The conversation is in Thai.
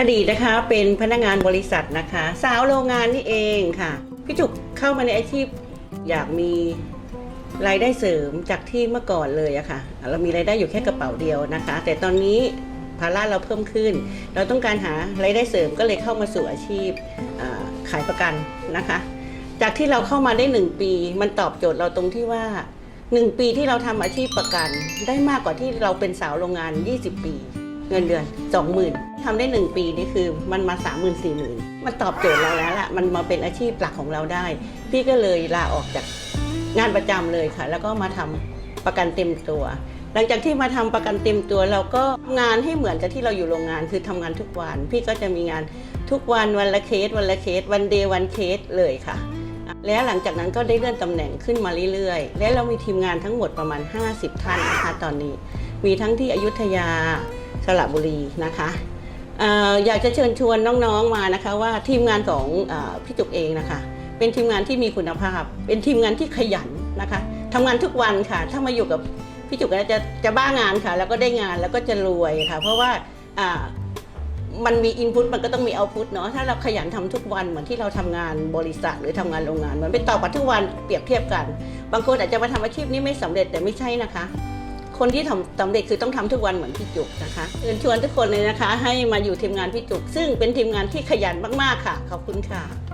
อดีตนะคะเป็นพนักงานบริษัทนะคะ สาวโรงงานนี่เองค่ะ พี่จุกเข้ามาในอาชีพอยากมีรายได้เสริมจากที่เมื่อก่อนเลยอะค่ะ เรามีรายได้อยู่แค่กระเป๋าเดียวนะคะ แต่ตอนนี้ภาระเราเพิ่มขึ้น เราต้องการหารายได้เสริมก็เลยเข้ามาสู่อาชีพขายประกันนะคะ จากที่เราเข้ามาได้หนึ่งปี มันตอบโจทย์เราตรงที่ว่าหนึ่งปีที่เราทำอาชีพประกัน ได้มากกว่าที่เราเป็นสาวโรงงาน 20 ปี เงินเดือน20,000ทำได้1ปีนี่คือมันมา3 0 0 0 0 4 0 0 0 0มันตอบโจทย์เราแล้วล่ะมันมาเป็นอาชีพหลักของเราได้ พี่ก็เลยลาออกจากงานประจำเลยค่ะ แล้วก็มาทำประกันเต็มตัว หลังจากที่มาทำประกันเต็มตัวเราก็งานให้เหมือนกับที่เราอยู่โรงงานคือทำงานทุกวัน พี่ก็จะมีงานทุกวันวันละเคสวันละเคสวันเดย์วันเคสเลยค่ะ แล้วหลังจากนั้นก็ได้เลื่อนตำแหน่งขึ้นมาเรื่อยๆ และเรามีทีมงานทั้งหมดประมาณ 50 ท่านนะคะตอนนี้ มีทั้งที่อยุธยา สระบุรีนะคะออยากจะเชิญชวนน้องๆมานะคะว่าทีมงานของอพี่จุกเองนะคะ เป็นทีมงานที่มีคุณภาพ เป็นทีมงานที่ขยันนะคะทำงานทุกวันค่ะ ถ้ามาอยู่กับพี่จุกจะจะบ้างานค่ะ แล้วก็ได้งานแล้วก็จะรวยค่ะ เพราะว่ามันมีอินพุตมันก็ต้องมีเอาพุตเนาะถ้าเราขยันทำทุกวันเหมือนที่เราทำงานบริษัทหรือทำงานโรงงานมือนไปต่อปัดทุกวันเปรียบเทียบกัน บางคนอาจจะมาทำอาชีพนี้ไม่สำเร็จแต่ไม่ใช่นะคะ คนที่ทำสำเร็จคือต้องทำทุกวันเหมือนพี่จุกนะคะเชิญชวนทุกคนเลยนะคะ ให้มาอยู่ทีมงานพี่จุก ซึ่งเป็นทีมงานที่ขยันมากๆค่ะ ขอบคุณค่ะ